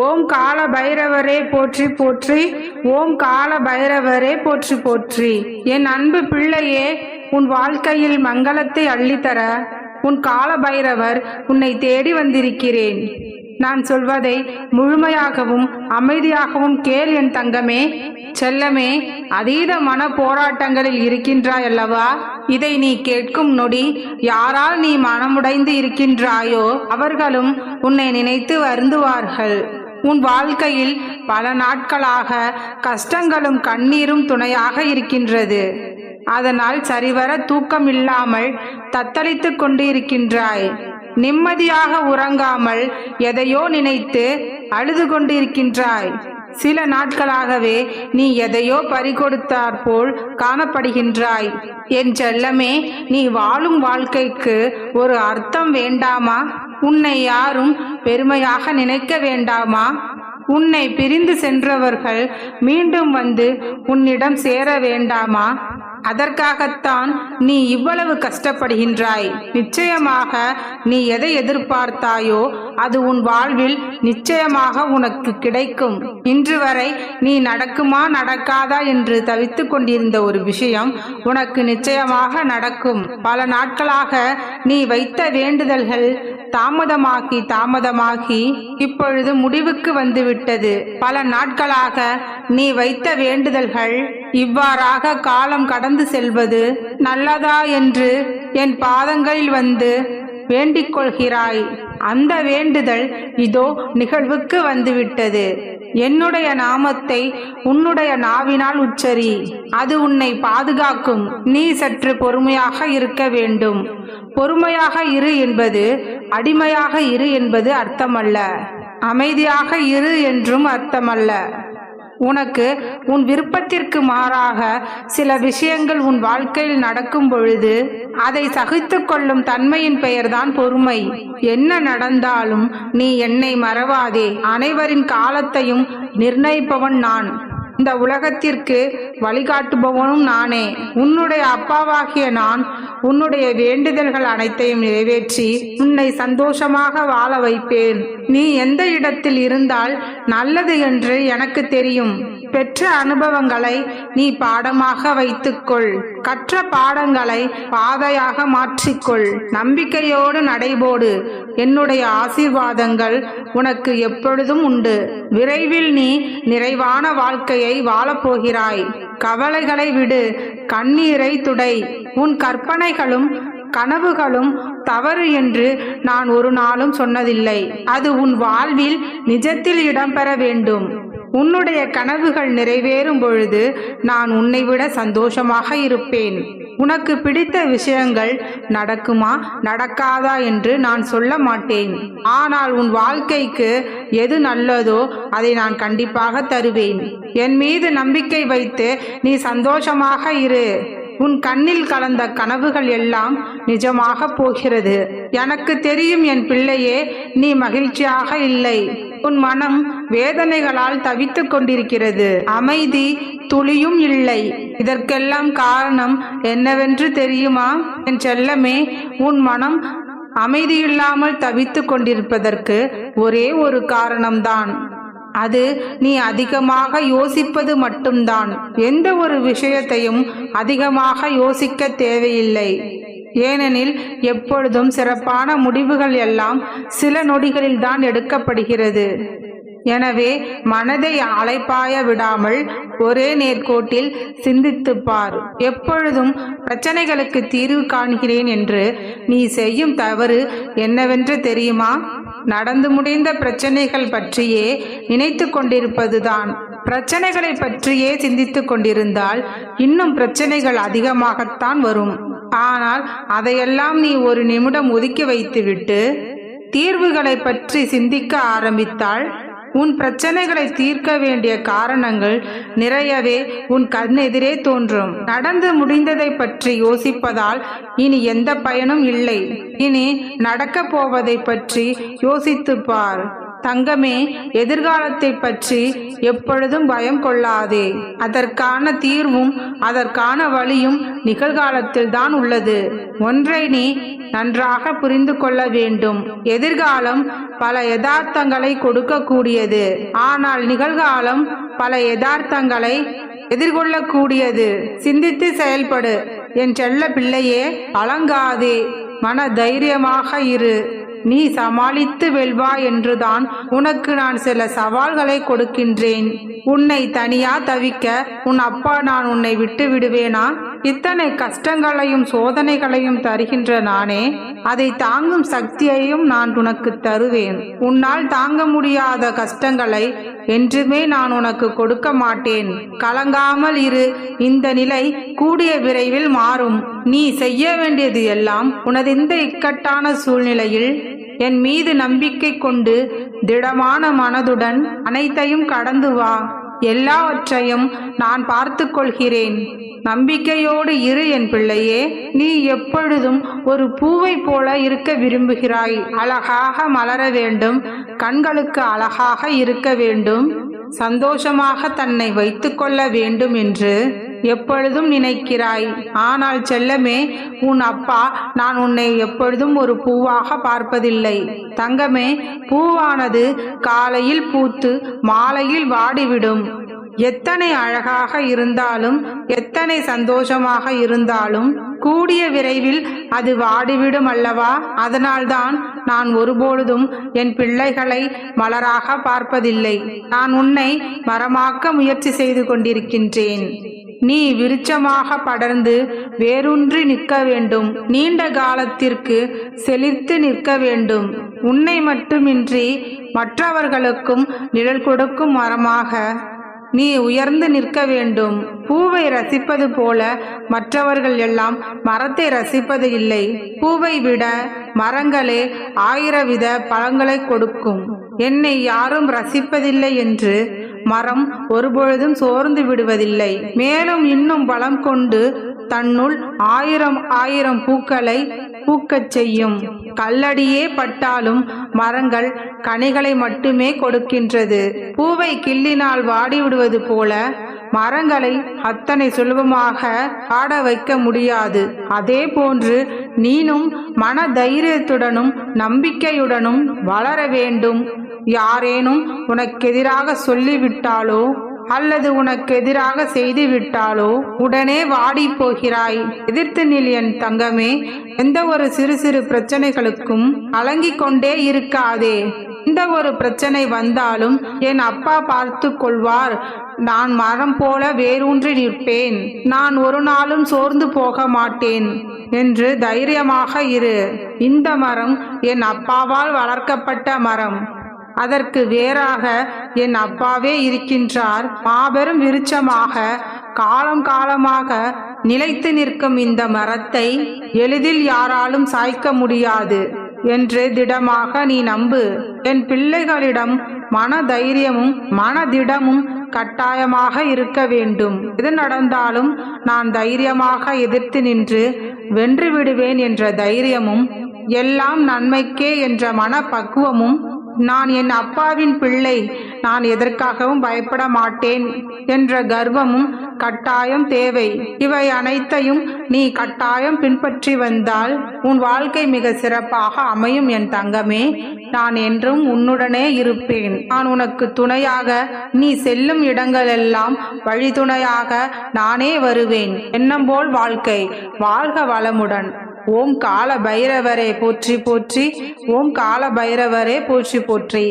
ஓம் கால பைரவரே போற்றி போற்றி. ஓம் கால பைரவரே போற்றி போற்றி. என் அன்பு பிள்ளையே உன் வாழ்க்கையில் மங்களத்தை அள்ளித்தர. உன் கால பைரவர் உன்னை தேடி வந்திருக்கிறேன். நான் சொல்வதை முழுமையாகவும் அமைதியாகவும் கேள் என் தங்கமே. செல்லமே அதீத மன போராட்டங்களில் இருக்கின்றாய் அல்லவா இதை நீ கேட்கும் நொடி யாரால் நீ மனமுடைந்து இருக்கின்றாயோ அவர்களும் உன்னை நினைத்து வருந்துவார்கள். உன் வாழ்க்கையில் பல நாட்களாக கஷ்டங்களும் கண்ணீரும் துணையாக இருக்கின்றது. அதனால் சரிவர தூக்கம் இல்லாமல் தத்தளித்து கொண்டு இருக்கின்றாய் நிம்மதியாக உறங்காமல் எதையோ நினைத்து அழுது கொண்டிருக்கின்றாய். சில நாட்களாகவே நீ எதையோ பறிகொடுத்தாற் போல் காணப்படுகின்றாய். என் செல்லமே நீ வாழும் வாழ்க்கைக்கு ஒரு அர்த்தம் வேண்டாமா? உன்னை யாரும் பெருமையாக நினைக்க வேண்டாமா? உன்னை பிரிந்து சென்றவர்கள் மீண்டும் வந்து உன்னிடம் சேர வேண்டாமா? அதற்காகத்தான் நீ இவ்வளவு கஷ்டப்படுகின்றாய். நிச்சயமாக நீ எதை எதிர்பார்த்தாயோ அது உன் வாழ்வில் நிச்சயமாக உனக்கு கிடைக்கும். இன்று வரை நீ நடக்குமா நடக்காதா என்று தவித்துக் கொண்டிருந்த ஒரு விஷயம் உனக்கு நிச்சயமாக நடக்கும். பல நாட்களாக நீ வைத்த வேண்டுதல்கள் தாமதமாகி தாமதமாகி இப்பொழுது முடிவுக்கு வந்துவிட்டது. பல நாட்களாக நீ வைத்த வேண்டுதல்கள் இவ்வாறாக காலம் கடந்து செல்வது நல்லதா என்று என் பாதங்களில் வந்து வேண்டிக் கொள்கிறாய் அந்த வேண்டுதல் இதோ நிகழ்வுக்கு வந்துவிட்டது. என்னுடைய நாமத்தை உன்னுடைய நாவினால் உச்சரி. அது உன்னை பாதுகாக்கும். நீ சற்று பொறுமையாக இருக்க வேண்டும். பொறுமையாக இரு என்பது அடிமையாக இரு என்பது அர்த்தமல்ல. அமைதியாக இரு என்றும் அர்த்தமல்ல. உனக்கு உன் விருப்பத்திற்கு மாறாக சில விஷயங்கள் உன் வாழ்க்கையில் நடக்கும் பொழுது அதை சகித்து கொள்ளும் தன்மையின் பெயர்தான் பொறுமை. என்ன நடந்தாலும் நீ என்னை மறவாதே. அனைவரின் காலத்தையும் நிர்ணயிப்பவன் நான். இந்த உலகத்திற்கு வழிகாட்டுபவனும் நானே. உன்னுடைய அப்பாவாகிய நான் உன்னுடைய வேண்டுதல்கள் அனைத்தையும் நிறைவேற்றி உன்னை சந்தோஷமாக வாழ வைப்பேன். நீ எந்த இடத்தில் இருந்தால் நல்லது என்று எனக்கு தெரியும். பெற்ற அனுபவங்களை நீ பாடமாக வைத்துக்கொள். கற்ற பாடங்களை பாதையாக மாற்றிக்கொள். நம்பிக்கையோடு நடைபோடு. என்னுடைய ஆசீர்வாதங்கள் உனக்கு எப்பொழுதும் உண்டு. விரைவில் நீ நிறைவான வாழ்க்கையை வாழப்போகிறாய். கவலைகளை விடு. கண்ணீரை துடை. உன் கற்பனைகளும் கனவுகளும் தவறு என்று நான் ஒரு நாளும் சொன்னதில்லை. அது உன் வாழ்வில் நிஜத்தில் இடம்பெற வேண்டும். உன்னுடைய கனவுகள் நிறைவேறும் பொழுது நான் உன்னை விட சந்தோஷமாக இருப்பேன். உனக்கு பிடித்த விஷயங்கள் நடக்குமா? நடக்காதா என்று நான் சொல்ல மாட்டேன். ஆனால் உன் வாழ்க்கைக்கு எது நல்லதோ அதை நான் கண்டிப்பாக தருவேன். என் மீது நம்பிக்கை வைத்து நீ சந்தோஷமாக இரு. உன் கண்ணில் கலந்த கனவுகள் எல்லாம் நிஜமாக போகிறது. எனக்கு தெரியும் என் பிள்ளையே நீ மகிழ்ச்சியாக இல்லை. உன் மனம் வேதனைகளால் தவித்துக் கொண்டிருக்கிறது. அமைதி துளியும் இல்லை. இதற்கெல்லாம் காரணம் என்னவென்று தெரியுமா? என் செல்லமே உன் மனம் அமைதியில்லாமல் தவித்துக் கொண்டிருப்பதற்கு ஒரே ஒரு காரணம்தான். அது நீ அதிகமாக யோசிப்பது மட்டும்தான். எந்த ஒரு விஷயத்தையும் அதிகமாக யோசிக்க தேவையில்லை. ஏனெனில் எப்பொழுதும் சிறப்பான முடிவுகள் எல்லாம் சில நொடிகளில் தான் எடுக்கப்படுகிறது. எனவே மனதை அலைப்பாய விடாமல் ஒரே நேர்கோட்டில் சிந்தித்து பார் எப்பொழுதும் பிரச்சனைகளுக்கு தீர்வு காண்கிறேன் என்று நீ செய்யும் தவறு என்னவென்று தெரியுமா? நடந்து முடிந்த பிரச்சனைகள் பற்றியே நினைத்து கொண்டிருப்பதுதான். பிரச்சனைகளை பற்றியே சிந்தித்து கொண்டிருந்தால் இன்னும் பிரச்சனைகள் அதிகமாகத்தான் வரும். ஆனால் அதையெல்லாம் நீ ஒரு நிமிடம் ஒதுக்கி வைத்துவிட்டு தீர்வுகளை பற்றி சிந்திக்க ஆரம்பித்தால் உன் பிரச்சனைகளை தீர்க்க வேண்டிய காரணங்கள் நிறையவே உன் கண்ணெதிரே தோன்றும். நடந்து முடிந்ததை பற்றி யோசிப்பதால் இனி எந்த பயனும் இல்லை. இனி நடக்கப் போவதை பற்றி யோசித்து பார். தங்கமே எதிர்காலத்தை பற்றி எப்பொழுதும் பயம் கொள்ளாதே. அதற்கான தீர்வும் அதற்கான வழியும் நிகழ்காலத்தில் தான் உள்ளது. ஒன்றை நீ நன்றாக புரிந்து கொள்ள வேண்டும். எதிர்காலம் பல யதார்த்தங்களை கொடுக்கக்கூடியது. ஆனால் நிகழ்காலம் பல யதார்த்தங்களை எதிர்கொள்ளக்கூடியது. சிந்தித்து செயல்படு என் செல்ல பிள்ளையே அலங்காதே. மன தைரியமாக இரு. நீ சமாளித்து வெல்வா என்றுதான் உனக்கு நான் சில சவால்களை கொடுக்கின்றேன். உன்னை தனியா தவிக்க உன் அப்பா நான் உன்னை விட்டு விடுவேனா? இத்தனை கஷ்டங்களையும் சோதனைகளையும் தருகின்ற நானே அதை தாங்கும் சக்தியையும் நான் உனக்கு தருவேன். உன்னால் தாங்க முடியாத கஷ்டங்களை என்றுமே நான் உனக்கு கொடுக்க மாட்டேன். கலங்காமல் இரு இந்த நிலை கூடிய விரைவில் மாறும். நீ செய்ய வேண்டியது எல்லாம் உனது இந்த இக்கட்டான சூழ்நிலையில் என் மீது நம்பிக்கை கொண்டு திடமான மனதுடன் அனைத்தையும் கடந்து வா. எல்லாவற்றையும் நான் பார்த்து கொள்கிறேன் நம்பிக்கையோடு இரு என் பிள்ளையே நீ எப்பொழுதும் ஒரு பூவை போல இருக்க விரும்புகிறாய். அழகாக மலர வேண்டும். கண்களுக்கு அழகாக இருக்க வேண்டும். சந்தோஷமாக தன்னை வைத்துக்கொள்ள வேண்டும் என்று எப்பொழுதும் நினைக்கிறாய். ஆனால் செல்லமே உன் அப்பா நான் உன்னை எப்பொழுதும் ஒரு பூவாக பார்ப்பதில்லை. தங்கமே பூவானது காலையில் பூத்து மாலையில் வாடிவிடும். எத்தனை அழகாக இருந்தாலும் எத்தனை சந்தோஷமாக இருந்தாலும் கூடிய விரைவில் அது வாடிவிடும் அல்லவா? அதனால்தான் நான் ஒருபொழுதும் என் பிள்ளைகளை மலராக பார்ப்பதில்லை. நான் உன்னை மரமாக்க முயற்சி செய்து கொண்டிருக்கின்றேன். நீ விருட்சமாக படர்ந்து வேரூன்றி நிற்க வேண்டும். நீண்ட காலத்திற்கு செழித்து நிற்க வேண்டும். உன்னை மட்டுமின்றி மற்றவர்களுக்கும் நிழல் கொடுக்கும் மரமாக நீ உயர்ந்து நிற்க வேண்டும். பூவை ரசிப்பது போல மற்றவர்கள் எல்லாம் மரத்தை ரசிப்பது இல்லை. பூவை விட மரங்களே ஆயிரவித பழங்களை கொடுக்கும். என்னை யாரும் ரசிப்பதில்லை என்று மரம் ஒருபொழுதும் சோர்ந்து விடுவதில்லை. மேலும் இன்னும் பலம் கொண்டு தன்னுள் ஆயிரம் ஆயிரம் பூக்களை பூக்கச் செய்யும். கல்லடியே பட்டாலும் மரங்கள் கனிகளை மட்டுமே கொடுக்கின்றது. பூவை கிள்ளினால் வாடிவிடுவது போல மரங்களை அத்தனை சுலபமாக ஆட வைக்க முடியாது. அதே போன்று நீனும் மன தைரியத்துடனும் நம்பிக்கையுடனும் வளர வேண்டும். யாரேனும் உனக்கெதிராக சொல்லிவிட்டாலோ அல்லது உனக்கு எதிராக செய்து விட்டாலோ உடனே வாடி போகிறாய் எதிர்த்து நில் என் தங்கமே எந்த ஒரு சிறு சிறு பிரச்சனைகளுக்கும் அலங்கிக் கொண்டே இருக்காதே. எந்த ஒரு பிரச்சனை வந்தாலும் என் அப்பா பார்த்து கொள்வார். நான் மரம் போல வேரூன்றி நிற்பேன். நான் ஒரு நாளும் சோர்ந்து போக மாட்டேன். என்று தைரியமாக இரு. இந்த மரம் என் அப்பாவால் வளர்க்கப்பட்ட மரம். அதற்கு வேறாக என் அப்பாவே இருக்கின்றார். மாபெரும் விருட்சமாக காலம் காலமாக நிலைத்து நிற்கும் இந்த மரத்தை எளிதில் யாராலும் சாய்க்க முடியாது என்று திடமாக நீ நம்பு. என் பிள்ளைகளிடம் மன தைரியமும் மனதிடமும் கட்டாயமாக இருக்க வேண்டும். எது நடந்தாலும் நான் தைரியமாக எதிர்த்து நின்று வென்று விடுவேன் என்ற தைரியமும் எல்லாம் நன்மைக்கே என்ற மனப்பக்குவமும் நான் என் அப்பாவின் பிள்ளை. நான் எதற்காகவும் பயப்பட மாட்டேன் என்ற கர்வமும் கட்டாயம் தேவை. இவை அனைத்தையும் நீ கட்டாயம் பின்பற்றி வந்தால் உன் வாழ்க்கை மிக சிறப்பாக அமையும் என் தங்கமே. நான் என்றும் உன்னுடனே இருப்பேன். நான் உனக்கு துணையாக நீ செல்லும் இடங்களெல்லாம் வழித்துணையாக நானே வருவேன். எண்ணம் போல் வாழ்க்கை. வாழ்க வளமுடன். ஓம் கால பைரவரே போற்றி போற்றி ஓம் கால பைரவரே போற்றி போற்றி.